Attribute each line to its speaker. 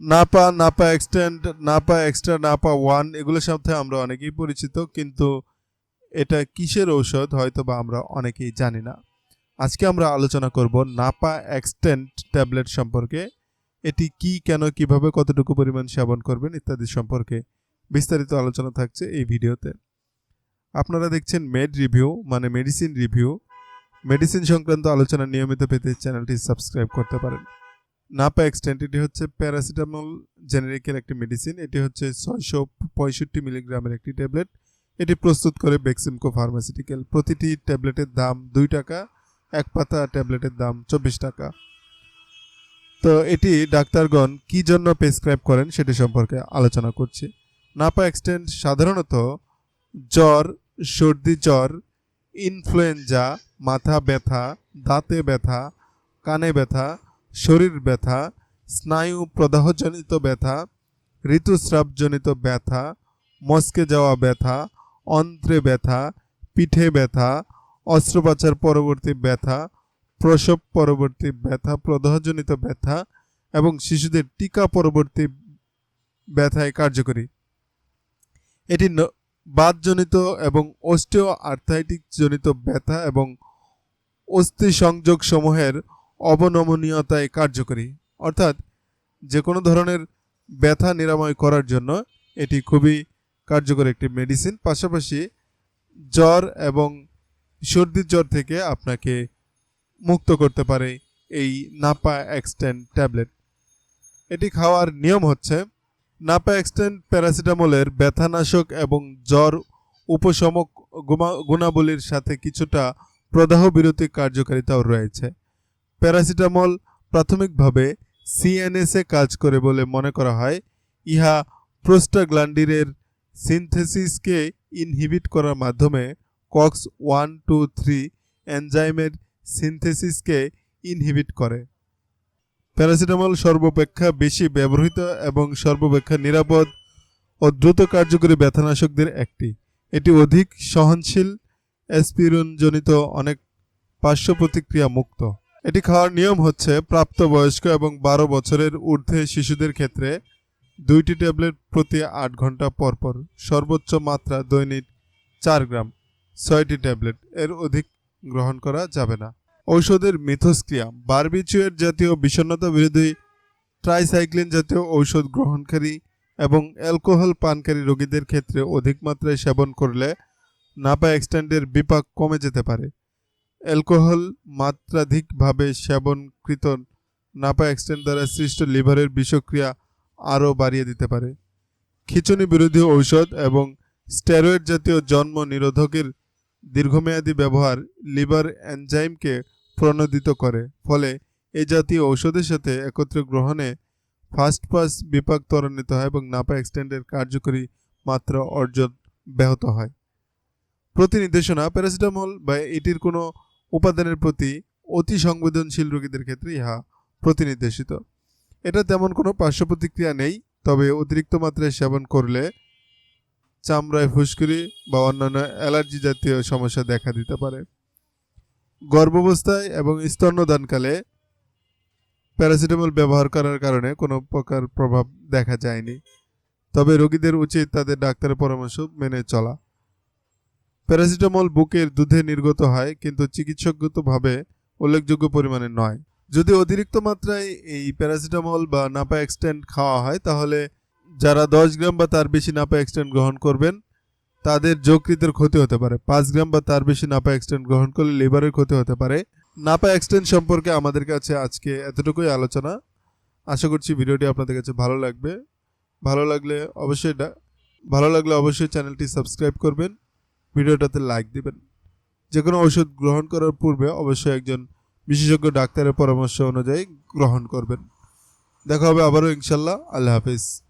Speaker 1: Napa Napa extend Napa extra Napa one এগুলোর সাথে আমরা অনেকেই পরিচিত, কিন্তু এটা কিসের ঔষধ হয়তো বা আমরা অনেকেই জানি না। আজকে আমরা আলোচনা করব নাপা এক্সটেন্ট ট্যাবলেট সম্পর্কে, এটি কি, কেন, কীভাবে, কতটুকু পরিমাণ সেবন করবেন ইত্যাদি সম্পর্কে বিস্তারিত আলোচনা থাকছে এই ভিডিওতে। আপনারা দেখছেন মেড রিভিউ মানে মেডিসিন রিভিউ মেডিসিন সংক্রান্ত আলোচনা নিয়মিত পেতে চ্যানেলটি সাবস্ক্রাইব করতে পারেন। নাপা এক্সটেন্ট এটি হচ্ছে প্যারাসিটামল জেনেরিকের একটি মেডিসিন এটি হচ্ছে ছয়শো পঁয়ষট্টি মিলিগ্রামের একটি ট্যাবলেট এটি প্রস্তুত করে বেক্সিমকো ফার্মাসিউটিক্যাল প্রতিটি ট্যাবলেটের দাম দুই টাকা, এক পাতা ট্যাবলেটের দাম চব্বিশ টাকা। তো এটি ডাক্তারগণ কি জন্য প্রেসক্রাইব করেন সেটি সম্পর্কে আলোচনা করছি। নাপা এক্সটেন্ট সাধারণত জ্বর, সর্দি জ্বর ইনফ্লুয়েঞ্জা মাথা ব্যথা, দাঁতে ব্যথা, কানে ব্যথা শরীর ব্যথা, স্নায়ু প্রদাহজনিত ব্যথা, ঋতুস্রাবজনিত ব্যথা, মস্কে যাওয়া ব্যথা, অন্ত্রে ব্যথা, পিঠে ব্যথা, অস্ত্রোপচার পরবর্তী ব্যথা, প্রসব পরবর্তী ব্যথা, প্রদাহজনিত ব্যথা এবং শিশুদের টিকা পরবর্তী ব্যথায় কার্যকরী। এটি বাতজনিত এবং অস্টিও আর্থাইটিক জনিত ব্যথা এবং অস্থি সংযোগ সমূহের অবনমনীয়তায় কার্যকরী। অর্থাৎ যে কোনো ধরনের ব্যথা নিরাময় করার জন্য এটি খুবই কার্যকর একটি মেডিসিন। পাশাপাশি জ্বর এবং সর্দির জ্বর থেকে আপনাকে মুক্ত করতে পারে এই নাপা এক্সটেন্ট ট্যাবলেট। এটি খাওয়ার নিয়ম হচ্ছে, নাপা এক্সটেন্ট প্যারাসিটামলের ব্যথানাশক এবং জ্বর উপশমক গুণাবলীর সাথে কিছুটা প্রদাহ বিরতি কার্যকারিতাও রয়েছে। প্যারাসিটামল প্রাথমিকভাবে সিএনএসে কাজ করে বলে মনে করা হয়। ইহা প্রোস্টাগ্লান্ডিরের সিনথেসিসকে ইনহিবিট করার মাধ্যমে কক্স ওয়ান, টু, থ্রি এনজাইমের সিনথেসিসকে ইনহিবিট করে। প্যারাসিটামল সর্বাপেক্ষা বেশি ব্যবহৃত এবং সর্বাপেক্ষা নিরাপদ ও দ্রুত কার্যকরী ব্যথানাশকদের একটি। এটি অধিক সহনশীল অ্যাসপিরিনজনিত অনেক পার্শ্ব প্রতিক্রিয়া মুক্ত এটি খাওয়ার নিয়ম হচ্ছে প্রাপ্তবয়স্ক এবং বারো বছরের ঊর্ধ্বে শিশুদের ক্ষেত্রে দুইটি ট্যাবলেট প্রতি আট ঘণ্টা পর পর সর্বোচ্চ মাত্রা দৈনিক চার গ্রাম, ছয়টি ট্যাবলেট। এর অধিক গ্রহণ করা যাবে না। ঔষধের মিথস্ক্রিয়া বারবিচুয়ের জাতীয় বিষণ্ণতা বিরোধী ট্রাইসাইক্লিন জাতীয় ঔষধ গ্রহণকারী এবং অ্যালকোহল পানকারী রোগীদের ক্ষেত্রে অধিক মাত্রায় সেবন করলে নাপা এক্সটেন্ডের বিপাক কমে যেতে পারে। অ্যালকোহল মাত্রাধিকভাবে সেবনকৃত নাপা এক্সটেন্ড দ্বারা সৃষ্ট লিভারের বিষক্রিয়া আরও বাড়িয়ে দিতে পারে। খিচুনি বিরোধী ঔষধ এবং স্টেরয়েড জাতীয় জন্ম নিরোধকের দীর্ঘমেয়াদী ব্যবহার লিভার এনজাইমকে প্রণোদিত করে, ফলে এ জাতীয় ঔষধের সাথে একত্রে গ্রহণে ফাস্ট পাস বিপাক ত্বরান্বিত হয় এবং নাপা এক্সটেন্ডের কার্যকরী মাত্রা অর্জন ব্যাহত হয়। প্রতি নির্দেশনা প্যারাসিটামল বা এটির কোনো উপাদানের প্রতি অতি সংবেদনশীল রোগীদের ক্ষেত্রে ইহা প্রতিনির্দেশিত। এটা তেমন কোনো পার্শ্ব প্রতিক্রিয়া নেই, তবে অতিরিক্ত মাত্রায় সেবন করলে চামড়ায় ফুসকুড়ি বা অন্যান্য অ্যালার্জি জাতীয় সমস্যা দেখা দিতে পারে। গর্ভাবস্থায় এবং স্তন্যদানকালে প্যারাসিটামল ব্যবহার করার কারণে কোনো প্রকার প্রভাব দেখা যায়নি, তবে রোগীদের উচিত তাদের ডাক্তারের পরামর্শ মেনে চলা। প্যারাসিটামল বুকের দুধে নির্গত হয়, কিন্তু চিকিৎসকগতভাবে উল্লেখযোগ্য পরিমাণে নয়। যদি অতিরিক্ত মাত্রায় এই প্যারাসিটামল বা নাপা এক্সটেন্ড খাওয়া হয়, তাহলে যারা দশ গ্রাম বা তার বেশি নাপা এক্সটেন্ড গ্রহণ করবেন, তাদের যকৃতের ক্ষতি হতে পারে। পাঁচ গ্রাম বা তার বেশি নাপা এক্সটেন্ড গ্রহণ করলে লিভারের ক্ষতি হতে পারে। নাপা এক্সটেন্ড সম্পর্কে আমাদের কাছে আজকে এতটুকুই আলোচনা। আশা করছি ভিডিওটি আপনাদের কাছে ভালো লাগবে। ভালো লাগলে অবশ্যই ভালো লাগলে অবশ্যই চ্যানেলটি সাবস্ক্রাইব করবেন। ভিডিওটাতে লাইক দিবেন। যে কোনো ওষুধ গ্রহণ করার পূর্বে অবশ্যই একজন বিশেষজ্ঞ ডাক্তারের পরামর্শ অনুযায়ী গ্রহণ করবেন। দেখা হবে আবারও ইনশাল্লাহ। আল্লাহ হাফিজ।